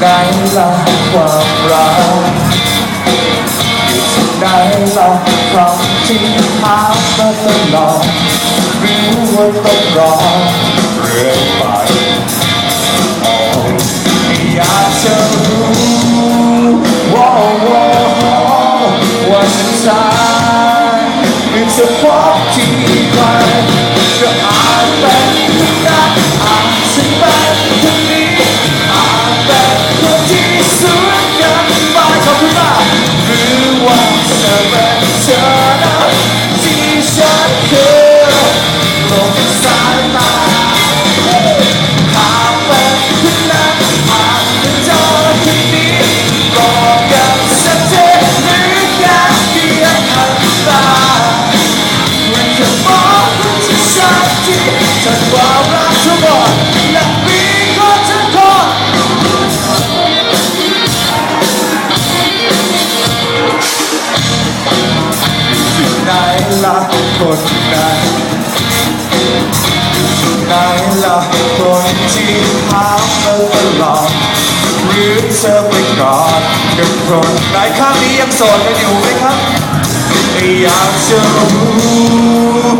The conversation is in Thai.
ไหนล่ะความรักอยู่ที่ไหนล่ะความที่หามาตลอดรือว่าต้องรอเรื่อยไปโอ้อยากจะรู้ว่าว่าว่าสุดท้ายจะพบที่ใคร ฉันความรักทั้งหมดและมีคนทั้งคนที่ไหนล่ะคนนั้นที่ไหนล่ะคนที่หามาตลอดหรือเธอไปกอดกับคนไหนข้างนี้ยังโสดกันอยู่ไหมครับอยากจะรู้